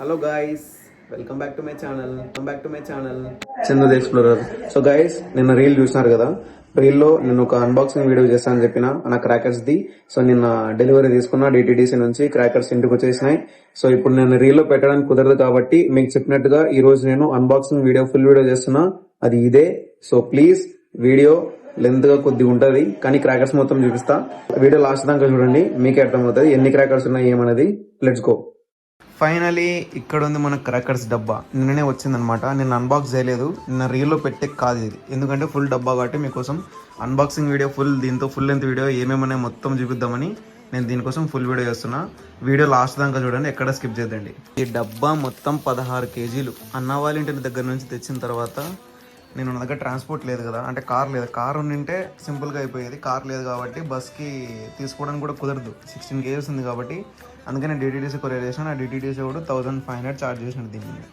Hello guys welcome back to my channel welcome back to my channel Chandu explorer so guys నిన్న reel చూసినారు కదా? రీల్లో నేను ఒక unboxing video చేస్తానని చెప్పిన. నా క్రాకర్స్ ది. సో నిన్న డెలివరీ తీసుకున్న. డిటిడిసి నుంచి క్రాకర్స్ ఇంటికి వచ్చేసినాయి. సో ఇప్పుడు నేను రీల్లో పెట్టడానికి కుదరదు కాబట్టి మీకు చెప్పినట్టుగా ఈ రోజు నేను అన్బాక్సింగ్ వీడియో ఫుల్ వీడియో చేస్తున్నా. అది ఇదే. సో ప్లీజ్ వీడియో లెంత్గా కొద్దిగా ఉంటది. కానీ క్రాకర్స్ మొత్తం చూపిస్తా. వీడియో లాస్ట్ దాకా చూడండి. మీకే అర్థమవుతుంది. ఎన్ని క్రాకర్స్ ఉన్నాయి ఏమన్నది. లెట్స్ గో ఫైనలీ ఇక్కడ ఉంది మన క్రాకర్స్ డబ్బా. నిన్ననే వచ్చిందనమాట. నేను అన్బాక్స్ చేయలేదు. నిన్న రీల్లో పెట్టే కాదు ఇది. ఎందుకంటే ఫుల్ డబ్బా కాబట్టి మీకోసం అన్బాక్సింగ్ వీడియో ఫుల్ దీంతో ఫుల్ లెంత్ వీడియో ఏమేమన్నాయి మొత్తం చూపిద్దామని నేను దీనికోసం ఫుల్ వీడియో చేస్తున్నా. వీడియో లాస్ట్ దాకా చూడండి. ఎక్కడ స్కిప్ చేద్దండి ఈ డబ్బా మొత్తం పదహారు కేజీలు. అన్న వాళ్ళ ఇంటి దగ్గర నుంచి తెచ్చిన తర్వాత నేను నా దగ్గర ట్రాన్స్పోర్ట్ లేదు కదా అంటే కార్ లేదు. కార్ ఉండింటే సింపుల్గా అయిపోయేది. కార్ లేదు కాబట్టి బస్కి తీసుకోవడానికి కూడా కుదరదు. సిక్స్టీన్ కేజెస్ ఉంది కాబట్టి అందుకని డిటీడీసీ కొరియర్ చేసాను. ఆ డిటీడీసీ కూడా థౌసండ్ ఫైవ్ హండ్రెడ్ ఛార్జ్ చేసాను దీన్ని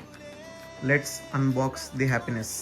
లెట్స్ అన్బాక్స్ ది హ్యాపీనెస్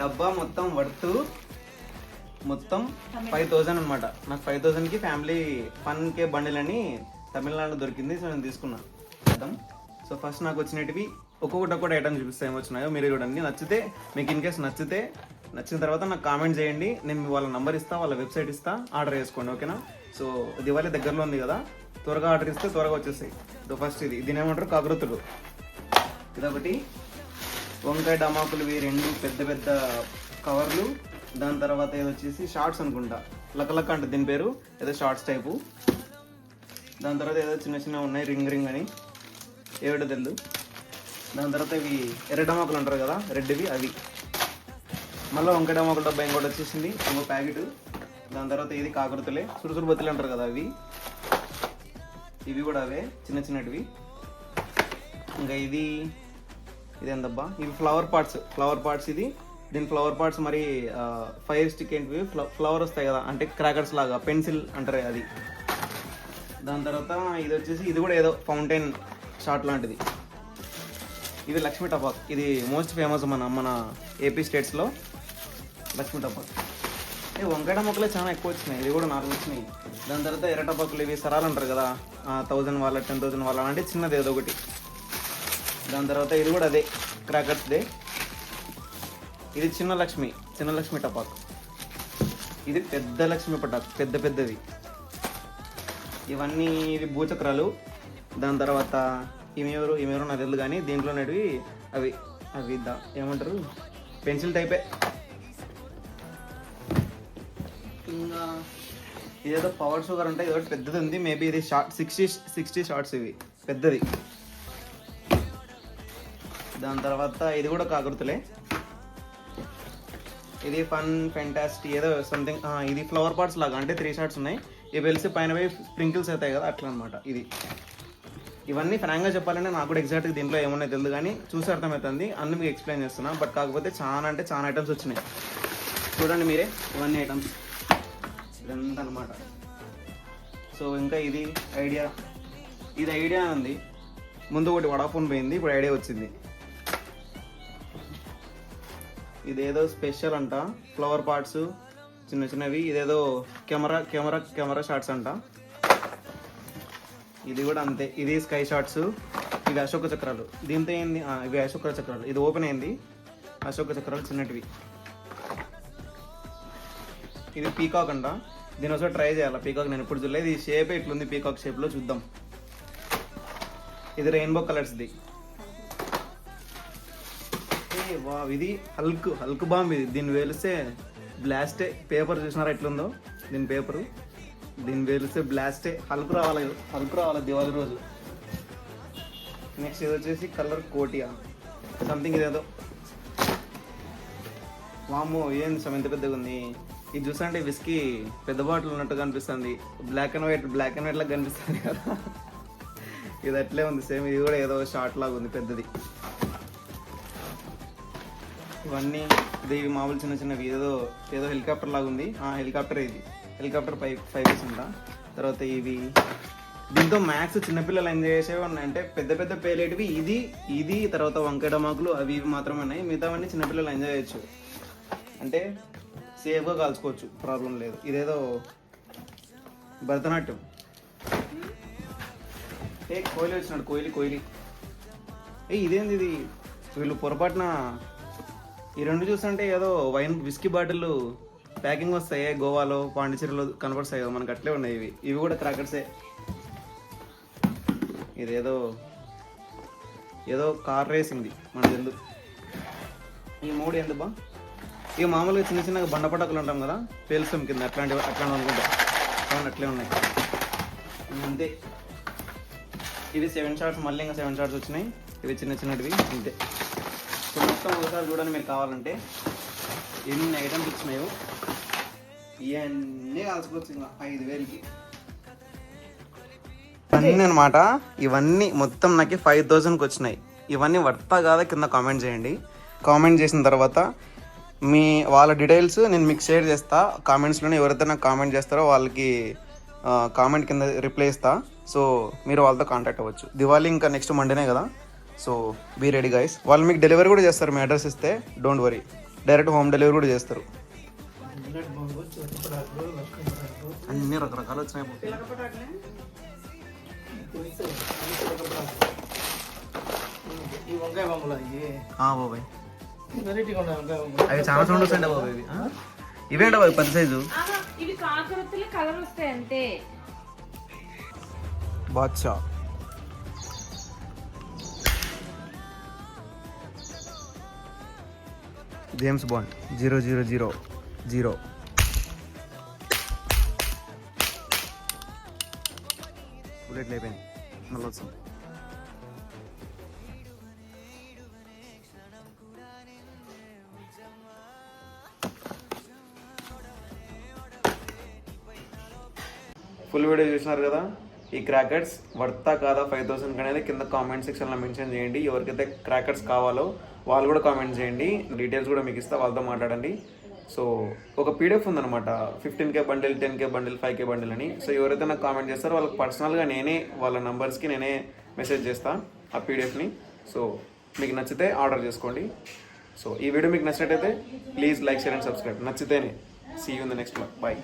డబ్బా మొత్తం వర్త్ మొత్తం ఫైవ్ థౌసండ్ అనమాట నాకు ఫైవ్ థౌసండ్కి ఫ్యామిలీ ఫన్ కే బండిల్ అని తమిళనాడులో దొరికింది సో నేను తీసుకున్నా. చూద్దాం సో ఫస్ట్ నాకు వచ్చినటివి ఒక్కొక్కటి ఒక్కొక్కటి ఐటమ్ చూపిస్తే ఏమి వచ్చినాయో మీరు చూడండి. నచ్చితే మీకు ఇన్ కేస్ నచ్చితే నచ్చిన తర్వాత నాకు కామెంట్ చేయండి. నేను వాళ్ళ నంబర్ ఇస్తా వాళ్ళ వెబ్సైట్ ఇస్తా ఆర్డర్ చేసుకోండి ఓకేనా? సో దివాళీ దగ్గరలో ఉంది కదా త్వరగా ఆర్డర్ ఇస్తే త్వరగా వచ్చేస్తాయి. సో ఫస్ట్ ఇది దీని ఏమంటారు? కాకరొత్తులు. ఇదొకటి. వంకాయ డమాకులు ఇవి రెండు పెద్ద పెద్ద కవర్లు. దాని తర్వాత ఏదో వచ్చేసి షార్ట్స్ అనుకుంటా. లకలక అంటే దీని పేరు. ఏదో షార్ట్స్ టైపు. దాని తర్వాత ఏదో చిన్న చిన్న ఉన్నాయి. రింగ్ రింగ్ అని. ఏమిటో తెలు దాని తర్వాత ఇవి ఎర్ర డమాకులు అంటారు కదా రెడ్వి అవి. మళ్ళీ వంకాయ డమాకుల డబ్బా ఇంకోటి వచ్చేసింది. ఇంకో ప్యాకెట్. దాని తర్వాత ఇది కాకరతులే. సురుసురు బతులు అంటారు కదా అవి. ఇవి కూడా అవే. చిన్న చిన్నటివి. ఇంకా ఇది ఇదేందబ్బా? ఇవి ఫ్లవర్ పార్ట్స్ ఫ్లవర్ పార్ట్స్ ఇది. దీని ఫ్లవర్ పార్ట్స్ మరి ఫైర్ స్టిక్ ఏంటివి? ఫ్లవర్ వస్తాయి కదా. అంటే క్రాకర్స్ లాగా పెన్సిల్ అంటారు అది. దాని తర్వాత ఇది వచ్చేసి ఇది కూడా ఏదో ఫౌంటైన్ షాట్ లాంటిది. ఇది లక్ష్మీ టపాక్. ఇది మోస్ట్ ఫేమస్ మన మన ఏపీ స్టేట్స్లో లక్ష్మీ టపాక్. ఏ వంకాయ మొక్కలే చాలా ఎక్కువ వచ్చినాయి. ఇది కూడా నాలుగు వచ్చినాయి. దాని తర్వాత ఎర్ర టపాకులు ఇవి సరాలు అంటారు కదా. థౌజండ్ వాళ్ళ టెన్ థౌసండ్ వాళ్ళ అంటే చిన్నది ఏదో ఒకటి. దాని తర్వాత ఇది కూడా అదే క్రాకర్స్దే ఇది చిన్న లక్ష్మి చిన్న లక్ష్మి టపాక్. ఇది పెద్ద లక్ష్మి పటాక్ పెద్ద పెద్దవి ఇవన్నీ ఇవి భూచక్రాలు. దాని తర్వాత ఇమెవరు ఇమెవరు నాకు తెలియదు కానీ దీంట్లో ఉన్నటివి అవి అవి దా ఏమంటారు? పెన్సిల్ టైపే. ఇంకా ఇదేదో పవర్ షుగర్ అంటే ఏదో పెద్దది ఉంది. మేబీ ఇది షార్ట్ సిక్స్టీ సిక్స్టీ షార్ట్స్ ఇవి. పెద్దది. దాని తర్వాత ఇది కూడా కాకృతులే. ఇది ఫన్ ఫెంటాసిటీ ఏదో సంథింగ్ ఇది ఫ్లవర్ పార్ట్స్ లాగా అంటే త్రీ షార్ట్స్ ఉన్నాయి. ఇవి వెలిసి పైన పోయి స్ప్రింకిల్స్ అవుతాయి కదా అట్లా అనమాట ఇది. ఇవన్నీ ఫ్రాంక్గా చెప్పాలంటే నాకు కూడా ఎగ్జాక్ట్గా దీంట్లో ఏమన్నా తెలియదు కానీ చూసి అర్థమవుతుంది. అన్ని మీకు ఎక్స్ప్లెయిన్ చేస్తున్నా. బట్ కాకపోతే చాలా అంటే చాలా ఐటమ్స్ వచ్చినాయి. చూడండి మీరే ఇవన్నీ ఐటమ్స్ ఇదంతా అనమాట సో ఇంకా ఇది ఐడియా. ఇది ఐడియా ఉంది ముందు ఒకటి వడాఫోన్ పోయింది ఇప్పుడు ఐడియా వచ్చింది. ఇదేదో స్పెషల్ అంట. ఫ్లవర్ పార్ట్స్ చిన్న చిన్నవి. ఇదేదో కెమెరా కెమెరా కెమెరా షాట్స్ అంట. ఇది కూడా అంతే. ఇది స్కై షాట్స్ ఇవి అశోక చక్రాలు. దీంతో ఏంది? ఇవి అశోక చక్రాలు. ఇది ఓపెన్ అయింది. అశోక చక్రాలు చిన్నటివి. ఇది పీకాక్ అంట. దీని ఒకసారి ట్రై చేయాలి? పీకాక్ నేను ఇప్పుడు చూడలేదు. ఇది షేప్ ఇట్లుంది పీకాక్ షేప్లో చూద్దాం. ఇది రెయిన్బో కలర్స్ది వా ఇది హల్క్ హల్క్ బాంబ్ ఇది. దీన్ని వేలిస్తే బ్లాస్టే పేపర్ చూసినారా ఎట్లుందో? దీని పేపరు దీన్ని వేలిస్తే బ్లాస్టే హల్క్ రావాలి హల్క్ రావాలి దివాళి రోజు. నెక్స్ట్ ఇది వచ్చేసి కలర్ కోటియా. సంథింగ్ ఇదేదో. వాము ఏం సమ ఎంత పెద్దగా ఉంది? ఇది చూసంటే విస్కీ పెద్ద బాటిల్ ఉన్నట్టు కనిపిస్తుంది. Black and white black and white లాగా కనిపిస్తుంది కదా. ఇది అట్లే ఉంది. సేమ్ ఇది కూడా ఏదో షార్ట్ లాగా ఉంది పెద్దది. ఇవన్నీ ఇది మామూలు చిన్న చిన్నవి ఏదో ఏదో హెలికాప్టర్ లాగా ఉంది. ఆ హెలికాప్టర్ ఇది. హెలికాప్టర్ పై ఫైవ్ ఉంటా తర్వాత ఇవి దీంతో మ్యాథ్స్ చిన్నపిల్లలు ఎంజాయ్ చేసేవి ఉన్నాయంటే పెద్ద పెద్ద పేలేటివి ఇది ఇది తర్వాత వంకాయ డమాకులు అవి ఇవి మాత్రమే ఉన్నాయి. మిగతావన్నీ చిన్నపిల్లలు ఎంజాయ్ చేయొచ్చు. అంటే సేఫ్గా కాల్చుకోవచ్చు. ప్రాబ్లం లేదు. ఇదేదో భరతనాట్యం. ఏ కోహ్లీ వచ్చినాడు కోహ్లీ కోహ్లీ ఏ ఇదేంది ఇది? వీళ్ళు పొరపాటున ఈ రెండు చూస్తుంటే ఏదో వైన్ విస్కీ బాటిల్ ప్యాకింగ్ వస్తాయి గోవాలో పాండిచేరిలో కనపడతాయి కదా మనకు అట్లే ఉన్నాయి ఇవి. ఇవి కూడా క్రాకర్సే. ఇదేదో ఏదో కార్ రేసింది మన ఎందుకు ఈ మూడు ఎందుకు బా ఇక మామూలుగా చిన్న చిన్న బండ పటాకులు ఉంటాం కదా పేల్స్తాం కింద అట్లాంటివి అట్లాంటి అనుకుంటా. అవును అట్లే ఉన్నాయి. అంతే ఇవి సెవెన్ షార్ట్స్ మళ్ళీ ఇంకా సెవెన్ షార్ట్స్ వచ్చినాయి. ఇవి చిన్న చిన్నటివి అంతే సో మొత్తం ఒకసారి చూడండి మీరు కావాలంటే ఎన్ని ఐటమ్స్ ఇచ్చినాయో ఇవన్నీ కాల్చుకోవచ్చు ఇంకా ఐదు వేలకి. ఇవన్నీ అనమాట ఇవన్నీ మొత్తం నాకు ఫైవ్ థౌజండ్కి వచ్చినాయి. ఇవన్నీ వర్తా కాదా కింద కామెంట్ చేయండి. కామెంట్ చేసిన తర్వాత మీ వాళ్ళ డీటెయిల్స్ నేను మీకు షేర్ చేస్తా. కామెంట్స్లోనే ఎవరైతే నాకు కామెంట్ చేస్తారో వాళ్ళకి కామెంట్ కింద రిప్లై ఇస్తా. సో మీరు వాళ్ళతో కాంటాక్ట్ అవ్వచ్చు. దివాళీ ఇంకా నెక్స్ట్ మండేనే కదా. సో బీ రెడీ గైస్ వాళ్ళు మీకు డెలివరీ కూడా చేస్తారు. మీ అడ్రస్ ఇస్తే don't worry direct home delivery కూడా చేస్తారు. అన్ని రకరకాలు వచ్చినాయి బాబాయ్ అవి చాలా సౌండ్ వస్తాయండి బాబాయ్ ఇవి? ఇవేంట బాబాయ్ పెద్ద సైజు ఇవి కాకరొత్తులు కలర్ వస్తాయి అంతే Badshah. James Bond zero zero zero zero బుల్లెట్లు అయిపోయింది మళ్ళీ వస్తుంది ఫుల్ వీడియో చూసినారు కదా? ఈ క్రాకర్స్ వర్తా కాదా? ఫైవ్ థౌసండ్ అనేది కింద కామెంట్ సెక్షన్లో మెన్షన్ చేయండి. ఎవరికైతే క్రాకర్స్ కావాలో వాళ్ళు కూడా కామెంట్ చేయండి. డీటెయిల్స్ కూడా మీకు ఇస్తా వాళ్ళతో మాట్లాడండి. సో ఒక పీడిఎఫ్ ఉందన్నమాట. Fifteen K bundle ten K bundle five K bundle అని. సో ఎవరైతే నాకు కామెంట్ చేస్తారో వాళ్ళకి పర్సనల్గా నేనే వాళ్ళ నంబర్స్కి నేనే మెసేజ్ చేస్తాను ఆ పీడిఎఫ్ని సో మీకు నచ్చితే ఆర్డర్ చేసుకోండి. సో ఈ వీడియో మీకు నచ్చినట్టయితే please like share and subscribe నచ్చితేనే. See you in the next bye